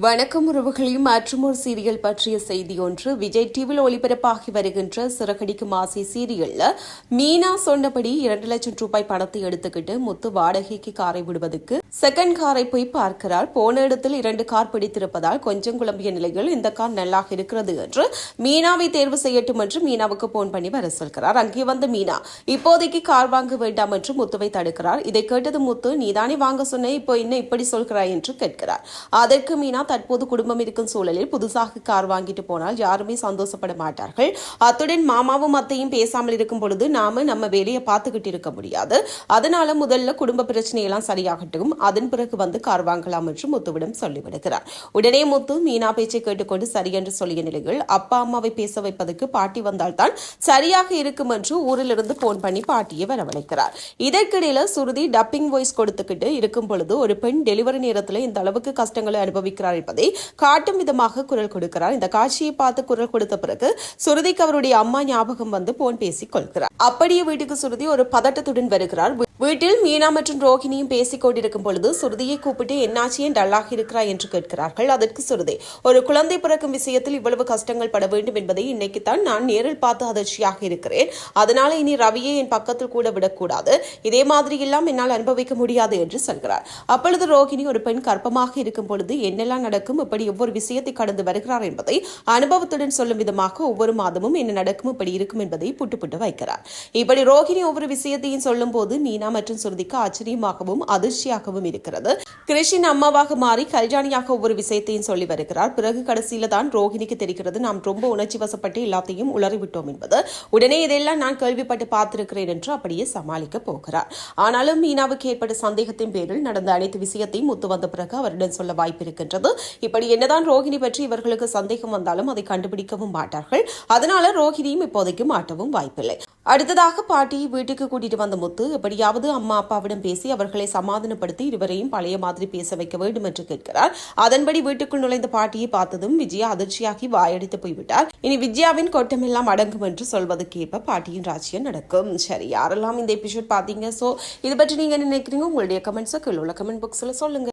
வணக்கம் உறவுகளையும் மற்றும் ஒரு சீரியல் பற்றிய செய்தி ஒன்று. விஜய் டிவியில் ஒளிபரப்பாகி வருகின்ற சிறகடிக்கும் ஆசை சீரியல்ல மீனா சொன்னபடி இரண்டு லட்சம் ரூபாய் பணத்தை எடுத்துக்கிட்டு முத்து வாடகைக்கு காரை விடுவதற்கு செகண்ட் காரை போய் பார்க்கிறார். போன இடத்தில் இரண்டு கார் பிடித்திருப்பதால் கொஞ்சம் குழம்பிய நிலையில் இந்த கார் நல்லாக இருக்கிறது என்று மீனாவை தேர்வு செய்யட்டும் என்று மீனாவுக்கு போன் பண்ணி வர சொல்கிறார். அங்கே வந்த மீனா இப்போதைக்கு கார் வாங்க வேண்டாம் என்று முத்துவை தடுக்கிறார். இதை கேட்டது முத்து நீதானே வாங்க சொன்ன இப்போ என்ன இப்படி சொல்கிறாய்? என்று கேட்கிறார். அதற்கு மீனா தற்போது குடும்பம் இருக்கும் சூழலில் புதுசாக கார் வாங்கிட்டு போனால் யாருமே சந்தோஷப்பட மாட்டார்கள். அத்துடன் மாமாவும் அத்தையும் பேசாமல் இருக்கும் பொழுது நாம நம்ம வேலையை பார்த்துக்கிட்டு இருக்க முடியாது. அதனால முதல்ல குடும்ப பிரச்சனையெல்லாம் சரியாகட்டும். அதன் பிறகு வந்து கார் வாங்கலாம் என்று முத்துவிடம் சொல்லிவிடுகிறார். உடனே முத்து மீனா பேச்சை கேட்டுக்கொண்டு சரி என்று சொல்லிய நிலையில் அப்பா அம்மாவை பேச வைப்பதற்கு பாட்டி வந்தால்தான் சரியாக இருக்கும் என்று ஊரிலிருந்து போன் பண்ணி பாட்டியை வரவழைக்கிறார். இதற்கிடையில சுருதி டப்பிங் வாய்ஸ் கொடுத்துக்கிட்டு இருக்கும் பொழுது ஒரு பெண் டெலிவரி நேரத்தில் இந்த அளவுக்கு கஷ்டங்களை அனுபவிக்கிறார் என்பதை காட்டும் விதமாக குரல் கொடுக்கிறார். இந்த காட்சியை பார்த்து குரல் கொடுத்த பிறகு சுருதிக்கு அவருடைய அம்மா ஞாபகம் வந்து போன் பேசிக் கொள்கிறார். அப்படியே வீட்டுக்கு சுருதி ஒரு பதட்டத்துடன் வருகிறார். வீட்டில் மீனா மற்றும் ரோஹிணியும் பேசிக் கொண்டிருக்கும் பொழுது சுருதியை கூப்பிட்டு என்னாச்சு ஏன் டல்லாக இருக்கிறாய் என்று கேட்கிறார்கள். அதற்கு சுருதி ஒரு குழந்தை பிறக்கும் விஷயத்தில் இவ்வளவு கஷ்டங்கள் பட வேண்டும் என்பதை இன்னைக்குத்தான் நான் நேரில் பார்த்து அதிர்ச்சியாக இருக்கிறேன். அதனால இனி ரவியை என் பக்கத்தில் கூட விடக்கூடாது. இதே மாதிரி எல்லாம் என்னால் அனுபவிக்க முடியாது என்று சொல்கிறார். அப்பொழுது ரோஹிணி ஒரு பெண் கர்ப்பமாக இருக்கும் பொழுது என்னெல்லாம் நடக்கும் இப்படி ஒவ்வொரு விஷயத்தை கடந்து வருகிறார் என்பதை அனுபவத்துடன் சொல்லும் விதமாக ஒவ்வொரு மாதமும் என்ன நடக்கும் இப்படி இருக்கும் என்பதை புட்டு புட்டு வைக்கிறார். இப்படி ரோஹிணி ஒவ்வொரு விஷயத்தையும் சொல்லும் போது மீனா மற்றும் சுருதிக்கு ஆச்சரியமாகவும் அதிர்ச்சியாகவும் இருக்கிறது. கிருஷ்ணன் அம்மாவாக மாறி கல்யாணியாக ஒவ்வொரு விஷயத்தையும் சொல்லி வருகிறார். பிறகு கடைசியில தான் ரோஹிணிக்கு தெரிகிறது நாம் ரொம்ப உணர்ச்சி வசப்பட்டு எல்லாத்தையும் உளறிவிட்டோம் என்பது. உடனே இதெல்லாம் நான் கேள்விப்பட்டு பார்த்திருக்கிறேன் என்று அப்படியே சமாளிக்க போகிறார். ஆனாலும் மீனாவுக்கு ஏற்பட்ட சந்தேகத்தின் பேரில் நடந்த அனைத்து விஷயத்தையும் ஒத்து வந்த பிறகு அவரிடம் சொல்ல வாய்ப்பு இருக்கின்றது. இப்படி என்னதான் ரோஹிணி பற்றி இவர்களுக்கு சந்தேகம் வந்தாலும் அதை கண்டுபிடிக்கவும் மாட்டார்கள். அதனால ரோஹிணியும் இப்போதைக்கு மாட்டவும் வாய்ப்பில்லை. அடுத்ததாக பாட்டி வீட்டுக்கு கூட்டிட்டு வந்த முத்து எப்படியாவது அம்மா அப்பாவிடம் பேசி அவர்களை சமாதானப்படுத்தி இருவரையும் பழைய மாதிரி பேச வைக்க வேண்டும் என்று கேட்கிறார். அதன்படி வீட்டுக்குள் நுழைந்த பாட்டியை பார்த்ததும் விஜயா அதிர்ச்சியாகி வாயடித்து போய்விட்டார். இனி விஜயாவின் கொட்டமெல்லாம் அடங்கும் என்று சொல்வதற்கேற்ப பாட்டியின் ராஜ்யம் நடக்கும். சரி யாரெல்லாம் இந்த எபிசோட் பார்த்தீங்க? சோ இது பற்றி நீங்க நினைக்கிறீங்க? உங்களுடைய கமெண்ட்ஸை கீழே உள்ள கமெண்ட் பாக்ஸ்ல சொல்லுங்க.